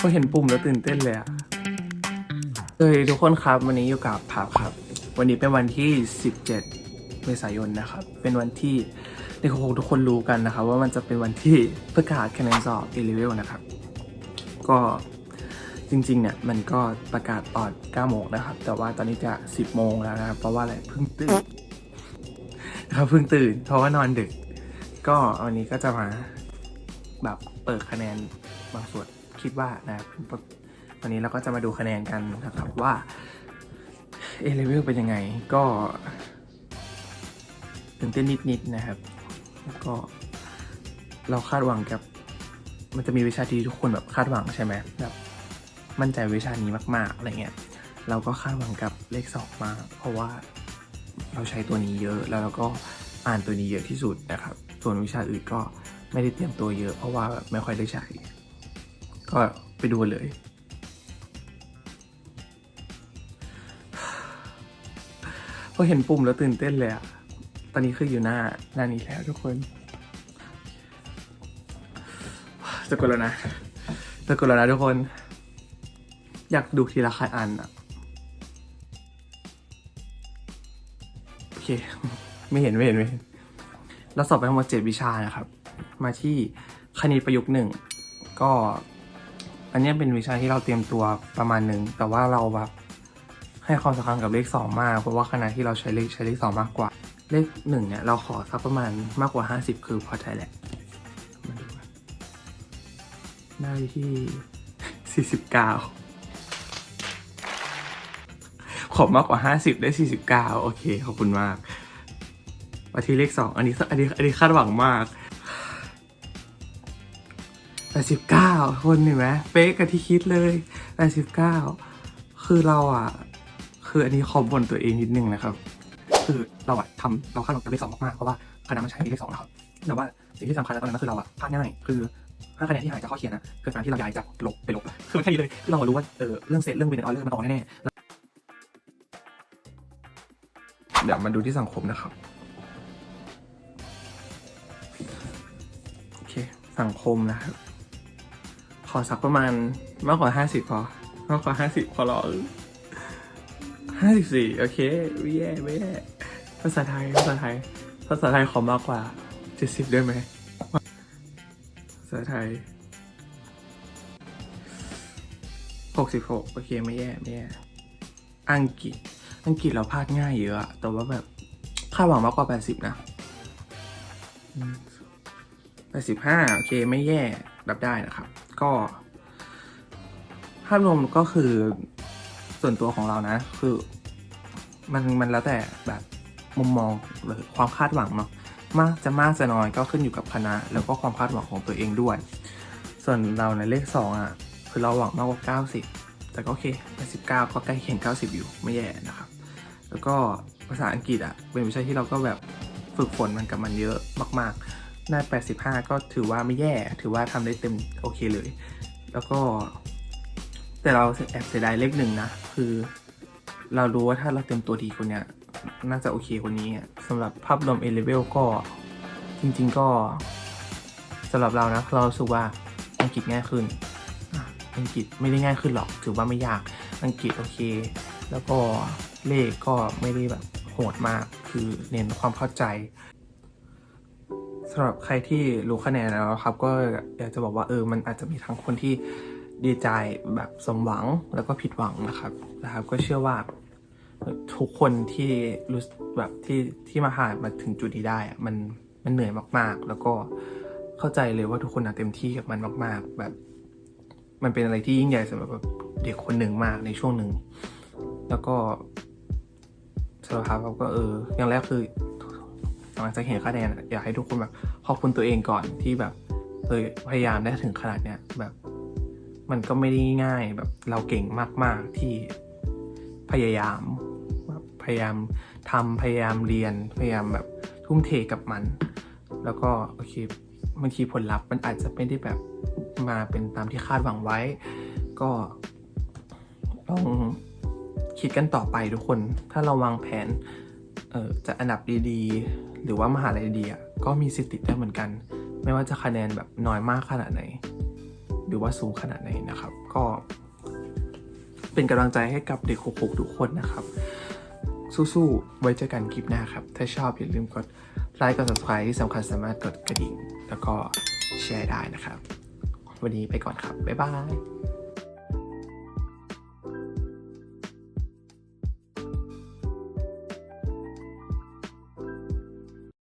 พอเห็นปุ่มแล้วตื่นเต้นเลยอะเอ้ยทุกคนครับ วันนี้อยู่กับภาพครับ วันนี้เป็นวันที่ 17 เมษายนนะครับ เป็นวันที่ในคงทุกคนรู้กันนะครับ ว่ามันจะเป็นวันที่ประกาศคะแนนสอบ A level นะครับ ก็จริงๆเนี่ยมันก็ประกาศตอน9โมงนะครับ แต่ว่าตอนนี้จะ 10 โมงแล้วนะครับ เพราะว่าอะไรเพิ่งตื่นนะครับเพิ่งตื่น เพราะว่านอนดึก ก็วันนี้ก็จะมาแบบเปิดคะแนนบางส่วน คิดว่านะครับวันนี้เราก็จะมาดูคะแนนกันนะครับว่าเอเลเวลเป็นยังไงก็ตื่นเต้นนิดๆนะครับ แล้วก็เราคาดหวังกับ มันจะมีวิชาที่ทุกคนแบบคาดหวังใช่ไหมแบบมั่นใจวิชานี้มากๆอะไรเงี้ยเราก็คาดหวังกับเลขสองมาก เพราะว่าเราใช้ตัวนี้เยอะแล้วเราก็อ่านตัวนี้เยอะที่สุดนะครับ ส่วนวิชาอื่นก็ไม่ได้เตรียมตัวเยอะ เพราะว่าแบบไม่ค่อยได้ใช้ ก็ไปดูเลย พอเห็นปุ่มแล้วตื่นเต้นเลยอะตอนนี้คืออยู่หน้าหน้านี้แล้วทุกคน จะกดแล้วนะ จะกดแล้วนะทุกคน อยากดูทีละใครอันอะโอเค ไม่เห็นไม่เห็นไม่เห็นเราสอบไปทั้งหมดเจ็ดวิชานะครับ มาที่คณิตประยุกต์หนึ่งก็ อันนี้เป็นวิชาที่เราเตรียมตัวประมาณหนึ่งแต่ว่าเราแบบให้ความสำคัญกับเลขสองมาก เพราะว่าขณะที่เราใช้เลขใช้เลขสองมากกว่า เลขหนึ่งเนี่ยเราขอสักประมาณมากกว่าห้าสิบคือพอใจแหละมาดูกันได้ที่สี่สิบเก้าขอมากกว่าห้าสิบได้สี่สิบเก้าโอเค ขอบคุณมากมาที่เลขสองอันนี้อันนี้อันนี้คาดหวังมาก สิบเก้าคนเห็นไหมเป๊ะกับที่คิดเลยแปดสิบเก้าคือเราอะ คืออันนี้ขอบ่นตัวเองนิดนึงนะครับ คือเราอะทำเราคาดหวังกับเลขสองมากๆเพราะว่าคณะมันใช้เลขสองนะครับแต่ว่าสิ่งที่สำคัญแล้วตอนนั้นก็คือเราอะพลาดง่ายคือห้าคะแนนที่หายจากข้อเขียนนะคือการที่เราย้ายจากลบไปลบคือมันแค่นี้เลยคือเรารู้ว่าเออเรื่องเซตเรื่องเวนออเรื่องมันออกแน่ๆแล้วเดี๋ยวมาดูที่สังคมนะครับโอเคสังคมนะครับ อสักประมาณมากกว่าห้าสิบพอ มากกว่าห้าสิบพอหรอห้าสิบสี่โอเคไม่แย่ไม่แย่ภาษาไทยภาษาไทยภาษาไทยขอมากกว่าเจ็ดสิบได้ไหมภาษาไทยหกสิบหกโอเคไม่แย่ไม่แย่อังกฤษ อังกฤษเราพลาดง่ายเยอะแต่ว่าแบบคาดหวังมากกว่าแปดสิบนะ แปดสิบห้าโอเคไม่แย่รับได้นะครับ ก็ภาพรวมก็คือส่วนตัวของเรานะ คือมันมันแล้วแต่แบบมุมมองหรือความคาดหวังเนาะมากจะมากจะน้อยก็ขึ้นอยู่กับคณะ แล้วก็ความคาดหวังของตัวเองด้วย ส่วนเราในเลขสองอะคือเราหวังมากกว่าเก้าสิบแต่ก็โอเคแปดสิบเก้าก็ใกล้เคียงเก้าสิบอยู่ไม่แย่นะครับ แล้วก็ภาษาอังกฤษอะเป็นวิชาที่เราก็แบบฝึกฝนมันกับมันเยอะมาก ๆ ได้ 85 ก็ถือว่าไม่แย่ ถือว่าทำได้เต็มโอเคเลย แล้วก็ แต่เราแอบเสียดายเลขหนึ่งนะ คือ เรารู้ว่าถ้าเราเต็มตัวดีคนเนี้ยน่าจะโอเคคนนี้สำหรับภาพรวม A level ก็จริง ๆ ก็สำหรับเรานะเรารู้สึกว่าอังกฤษง่ายขึ้น อังกฤษไม่ได้ง่ายขึ้นหรอก ถือว่าไม่ยาก อังกฤษโอเค แล้วก็เลขก็ไม่ได้แบบโหดมาก คือเน้นความเข้าใจ สำหรับใครที่รู้คะแนนแล้วครับ ก็อยากจะบอกว่าเออมันอาจจะมีทั้งคนที่ดีใจแบบสมหวังแล้วก็ผิดหวังนะครับนะครับ ก็เชื่อว่าทุกคนที่รู้แบบที่ที่มาหามาถึงจุดนี้ได้อะมันมันเหนื่อยมากๆ แล้วก็เข้าใจเลยว่าทุกคนอะเต็มที่กับมันมาก ๆ แบบ มันเป็นอะไรที่ยิ่งใหญ่สำหรับเด็กคนหนึ่งมากในช่วงหนึ่งแล้วก็สำหรับครับก็เอออย่างแรกคือ หลังจากเห็นคะแนนอยากให้ทุกคนแบบขอบคุณตัวเองก่อนที่แบบเออพยายามได้ถึงขนาดเนี้ยแบบ มันก็ไม่ได้ง่ายแบบเราเก่งมาก ๆที่พยายามแบบพยายามทำพยายามเรียนพยายามแบบทุ่มเทกับมัน แล้วก็โอเคบางทีผลลัพธ์มันอาจจะไม่ได้แบบมาเป็นตามที่คาดหวังไว้ ก็ลองคิดกันต่อไปทุกคน ถ้าเราวางแผน เออจะอันดับดีๆ หรือว่ามหาลัยดีๆอะก็มีสิทธิ์ติดได้เหมือนกัน ไม่ว่าจะคะแนนแบบน้อยมากขนาดไหน หรือว่าสูงขนาดไหนนะครับ ก็เป็นกำลังใจให้กับเด็ก66ทุกคนนะครับ สู้ๆ ไว้เจอกันคลิปหน้าครับ ถ้าชอบอย่าลืมกดไลค์กด subscribe ที่สำคัญสามารถกดกระดิ่ง แล้วก็แชร์ได้นะครับ วันนี้ไปก่อนครับ บ๊ายบาย